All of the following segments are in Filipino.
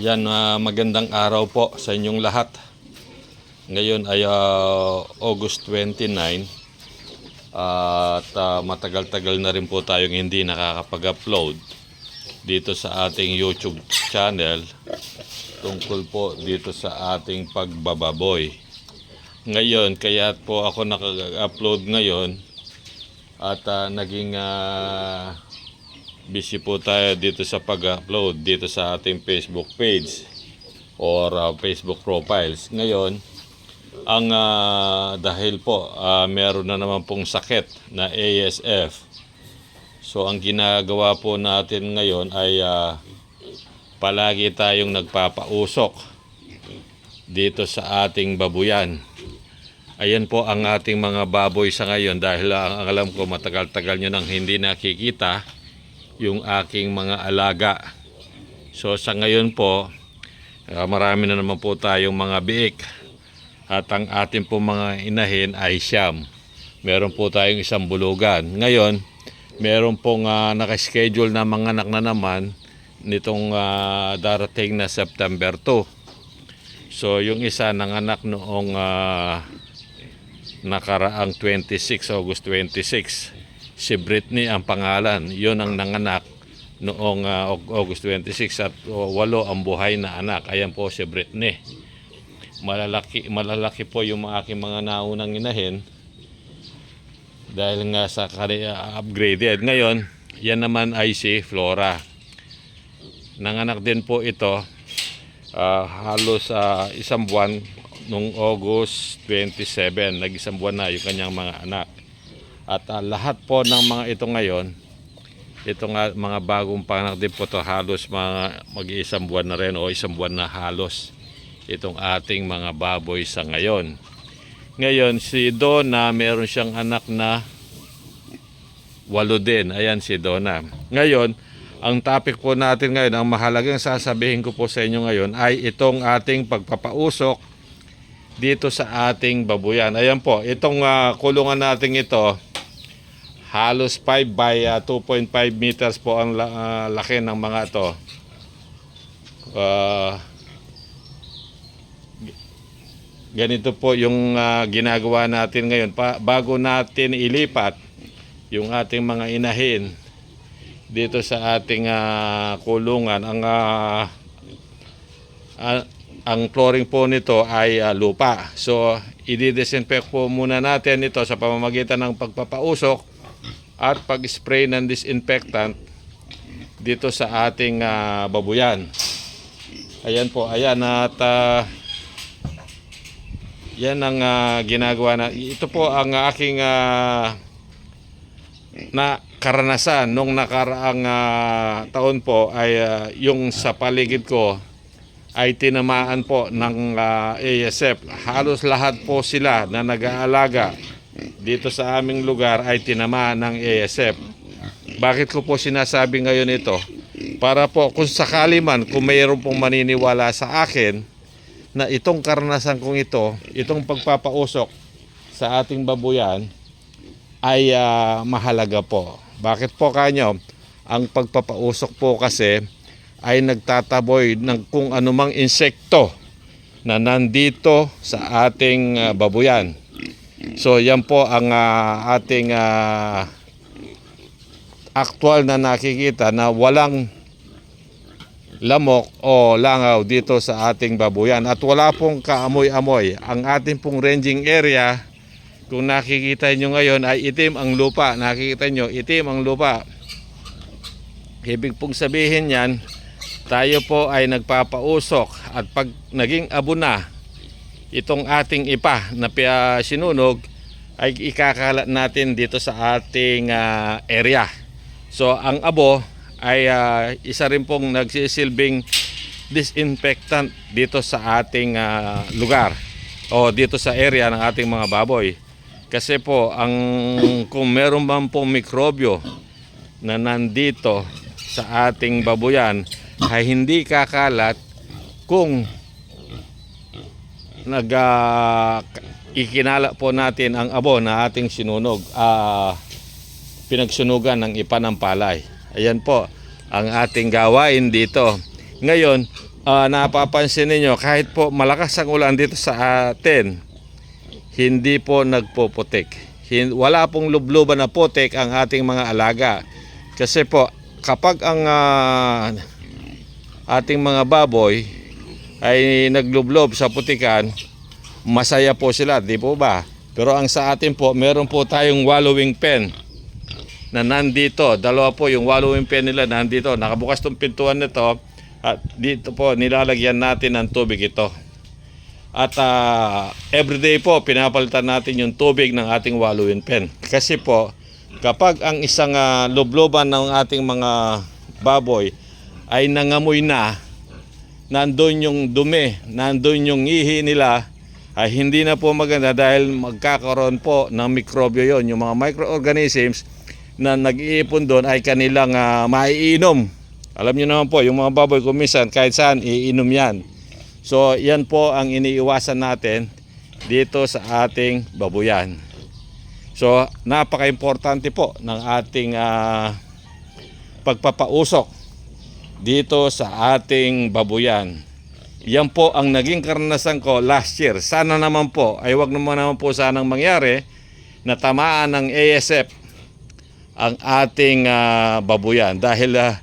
Yan, ah, magandang araw po sa inyong lahat. Ngayon ay ah, August 29 at ah, matagal-tagal na rin po tayong hindi nakakapag-upload dito sa ating YouTube channel tungkol po dito sa ating pagbababoy. Ngayon, kaya po ako nakag-upload ngayon at ah, naging ah, busy po tayo dito sa pag-upload dito sa ating Facebook page or uh, Facebook profiles. Ngayon, ang ah, dahil po ah, meron na naman pong sakit na ASF. So ang ginagawa po natin ngayon ay ah, palagi tayong nagpapausok dito sa ating babuyan. Ayan po ang ating mga baboy sa ngayon dahil ang alam ko matagal-tagal nyo nang hindi nakikita yung aking mga alaga. So sa ngayon po, ah, marami na naman po tayong mga biik at ang ating po mga inahin ay siyam. Meron po tayong isang bulugan. Ngayon, meron pong uh, nakaschedule na mga anak na naman nitong ah, darating na September 2. So yung isa nanganak noong ah, nakaraang 26, August 26. Si Britney ang pangalan. Yun ang nanganak noong ah, Aug- August 26 at oh, walo ang buhay na anak. Ayan po si Britney. Malalaki, malalaki po yung mga aking mga naunang inahin dahil nga sa kanya upgraded. Ngayon, yan naman ay si Flora. Nanganak din po ito ah, halos ah, isang buwan nung August 27. Nag-isang buwan na yung kanyang mga anak. At ah, lahat po ng mga ito ngayon, ito nga mga bagong panganak din po to halos mga mag-iisang buwan na rin o isang buwan na halos itong ating mga baboy sa ngayon. Ngayon, si Donna, meron siyang anak na walo din. Ayan si Donna. Ngayon, ang topic po natin ngayon, ang mahalagang sasabihin ko po sa inyo ngayon ay itong ating pagpapausok dito sa ating babuyan. Ayan po, itong ah, kulungan natin ito, halos 5 by ah, 2.5 meters po ang ah, laki ng mga ito. Ah, ganito po yung ah, ginagawa natin ngayon. Pa, bago natin ilipat yung ating mga inahin dito sa ating ah, kulungan, ang ah, ah, ang flooring po nito ay ah, lupa. So, i-disinfect po muna natin ito sa pamamagitan ng pagpapausok at pag-spray ng disinfectant dito sa ating ah, babuyan. Ayan po, ayan at ah, yan ang ah, ginagawa na. Ito po ang aking ah, na karanasan nung nakaraang ah, taon po ay ah, yung sa paligid ko ay tinamaan po ng ah, ASF. Halos lahat po sila na nag-aalaga dito sa aming lugar ay tinamaan ng ASF. Bakit ko po sinasabi ngayon ito? Para po kung sakali man, kung mayroon pong maniniwala sa akin na itong karanasan kong ito, itong pagpapausok sa ating babuyan ay ah, mahalaga po. Bakit po kanyo? Ang pagpapausok po kasi ay nagtataboy ng kung anumang insekto na nandito sa ating ah, babuyan. So yan po ang ah, ating ah, actual na nakikita na walang lamok o langaw dito sa ating babuyan at wala pong kaamoy-amoy. Ang ating pong ranging area kung nakikita nyo ngayon ay itim ang lupa. Nakikita nyo, itim ang lupa. Ibig pong sabihin yan, tayo po ay nagpapausok at pag naging abo na itong ating ipa na sinunog ay ikakalat natin dito sa ating ah, area. So ang abo ay ah, isa rin pong nagsisilbing disinfectant dito sa ating ah, lugar o dito sa area ng ating mga baboy. Kasi po, ang kung meron man pong mikrobyo na nandito sa ating babuyan ay hindi kakalat kung nag ah, ikinala po natin ang abo na ating sinunog ah, pinagsunugan ng ipa ng palay. Ayan po ang ating gawain dito. Ngayon, ah, napapansin ninyo, kahit po malakas ang ulan dito sa atin, hindi po nagpuputik. Hin- Wala pong lubluban na putik ang ating mga alaga. Kasi po, kapag ang ah, ating mga baboy ay naglublob sa putikan, masaya po sila, di po ba? Pero ang sa atin po, meron po tayong wallowing pen na nandito. Dalawa po yung wallowing pen nila nandito. Nakabukas tong pintuan nito at dito po nilalagyan natin ng tubig ito. At ah, everyday po pinapalitan natin yung tubig ng ating wallowing pen. Kasi po kapag ang isang ah, lubloban ng ating mga baboy ay nangamoy na, nandun yung dumi, nandun yung ihi nila, ay hindi na po maganda dahil magkakaroon po ng mikrobyo yon yung mga microorganisms na nag-iipon doon ay kanilang ah, maiinom. Alam niyo naman po, yung mga baboy kumisan kahit saan iinom yan. So yan po ang iniiwasan natin dito sa ating babuyan. So napaka-importante po ng ating ah, pagpapausok dito sa ating babuyan. Yan po ang naging karanasan ko last year. Sana naman po, ay wag naman naman po sanang mangyari na tamaan ng ASF ang ating ah, babuyan dahil ah,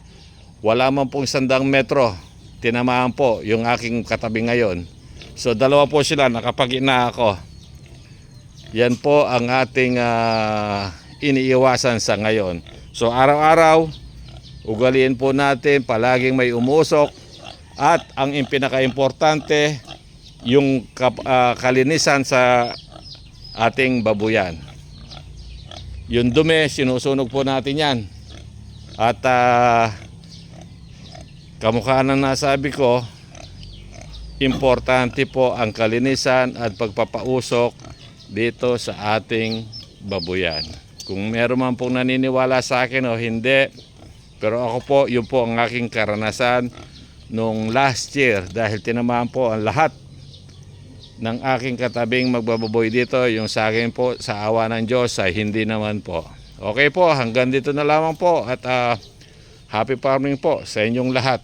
wala man pong sandang metro tinamaan po yung aking katabi ngayon. So dalawa po sila nakapag-ina ako. Yan po ang ating ah, iniiwasan sa ngayon. So araw-araw ugaliin po natin palaging may umusok at ang pinaka-importante yung ah, kalinisan sa ating babuyan. Yung dumi, sinusunog po natin yan. At ah, kamukha na nasabi ko, importante po ang kalinisan at pagpapausok dito sa ating babuyan. Kung meron man pong naniniwala sa akin o hindi, pero ako po, yun po ang aking karanasan nung last year dahil tinamaan po ang lahat ng aking katabing magbababoy dito. Yung sa akin po, sa awa ng Diyos ay hindi naman po. Okay po, hanggang dito na lamang po at ah, happy farming po sa inyong lahat.